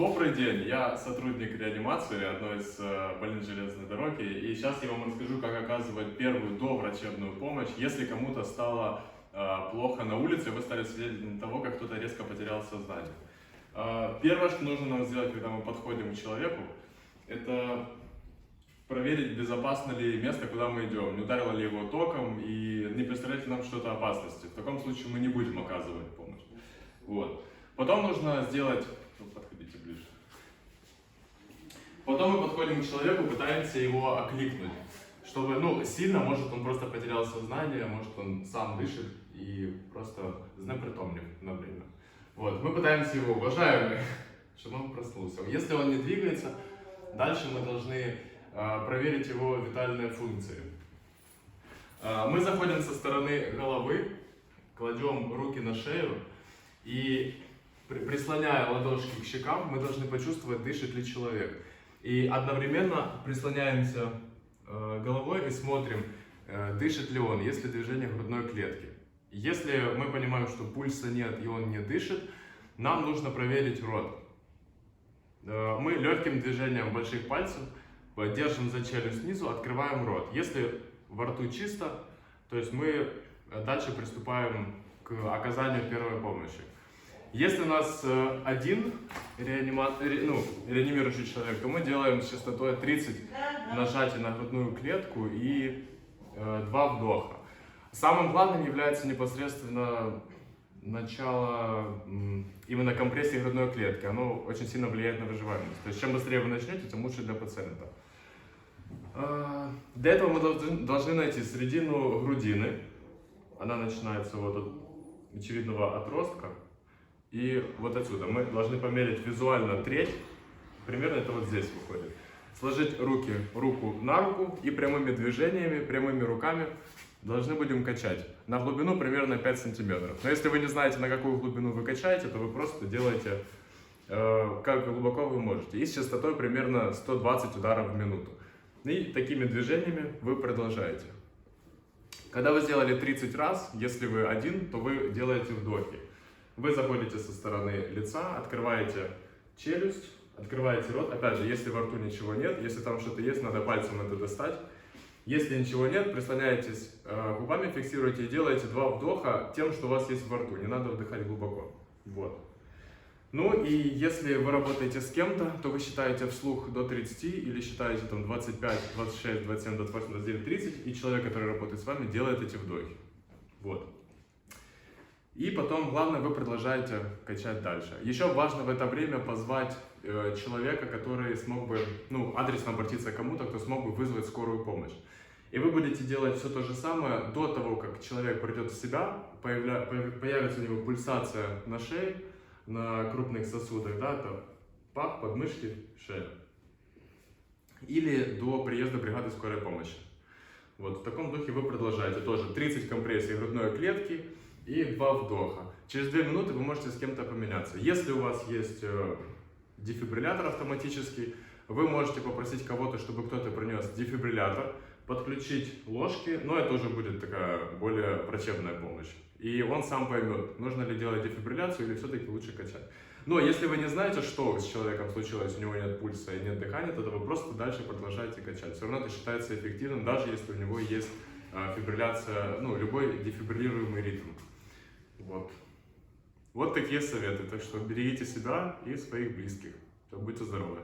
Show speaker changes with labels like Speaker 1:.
Speaker 1: Добрый день, я сотрудник реанимации одной из э, больниц железной дороги, и сейчас я вам расскажу, как оказывать первую доврачебную помощь, если кому-то стало э, плохо на улице, вы стали свидетелем того, как кто-то резко потерял сознание. Э, Первое, что нужно нам сделать, когда мы подходим к человеку, это проверить, безопасно ли место, куда мы идем, не ударило ли его током и не представляет ли нам что-то опасности. В таком случае мы не будем оказывать помощь. Вот. Потом нужно сделать... Потом мы подходим к человеку, пытаемся его окликнуть. Чтобы, ну, сильно, может, он просто потерял сознание, может, он сам дышит и просто знепритомнив на время. Вот, мы пытаемся его, уважаемый, чтобы он проснулся. Если он не двигается, дальше мы должны а, проверить его витальные функции. А, Мы заходим со стороны головы, кладем руки на шею и при- прислоняя ладошки к щекам, мы должны почувствовать, дышит ли человек. И одновременно прислоняемся э, головой и смотрим, э, дышит ли он, есть ли движение грудной клетки. Если мы понимаем, что пульса нет и он не дышит, нам нужно проверить рот. Э, Мы легким движением больших пальцев держим за челюсть снизу, открываем рот. Если во рту чисто, то есть мы дальше приступаем к оказанию первой помощи. Если у нас э, один реанима- ре- ну, реанимирующий человек, то мы делаем с частотой 30 нажатий на грудную клетку и э, два вдоха. Самым главным является непосредственно начало именно компрессии грудной клетки. Оно очень сильно влияет на выживаемость. То есть чем быстрее вы начнете, тем лучше для пациента. А, Для этого мы должны, должны найти середину грудины. Она начинается вот от очевидного отростка. И вот отсюда мы должны померить визуально треть. Примерно это вот здесь выходит. Сложить руки, руку на руку и прямыми движениями, прямыми руками должны будем качать. На глубину примерно 5 сантиметров. Но если вы не знаете, на какую глубину вы качаете, то вы просто делаете э, как глубоко вы можете. И с частотой примерно 120 ударов в минуту. И такими движениями вы продолжаете. Когда вы сделали 30 раз, если вы один, то вы делаете вдохи. Вы заходите со стороны лица, открываете челюсть, открываете рот. Опять же, если во рту ничего нет, если там что-то есть, надо пальцем это достать. Если ничего нет, прислоняетесь э, губами, фиксируете и делаете два вдоха тем, что у вас есть во рту. Не надо вдыхать глубоко. Вот. Ну и если вы работаете с кем-то, то вы считаете вслух до 30 или считаете там 25, 26, 27, 28, 29, 30, и человек, который работает с вами, делает эти вдохи. Вот. И потом, главное, вы продолжаете качать дальше. Еще важно в это время позвать э, человека, который смог бы, ну, адресно обратиться к кому-то, кто смог бы вызвать скорую помощь. И вы будете делать все то же самое до того, как человек придет в себя, появля- появ- появится у него пульсация на шее, на крупных сосудах, да, это пах, подмышки, шея. Или до приезда бригады скорой помощи. Вот в таком духе вы продолжаете тоже 30 компрессий грудной клетки и 2 вдоха. Через 2 минуты вы можете с кем-то поменяться. Если у вас есть э, дефибриллятор автоматический, вы можете попросить кого-то, чтобы кто-то принес дефибриллятор, подключить ложки, но это уже будет такая более врачебная помощь. И он сам поймет, нужно ли делать дефибрилляцию или все-таки лучше качать. Но если вы не знаете, что с человеком случилось, у него нет пульса и нет дыхания, тогда вы просто дальше продолжаете качать. Все равно это считается эффективным, даже если у него есть э, фибрилляция, ну, любой дефибриллируемый ритм. Вот. Вот такие советы. Так что берегите себя и своих близких. Все, будьте здоровы.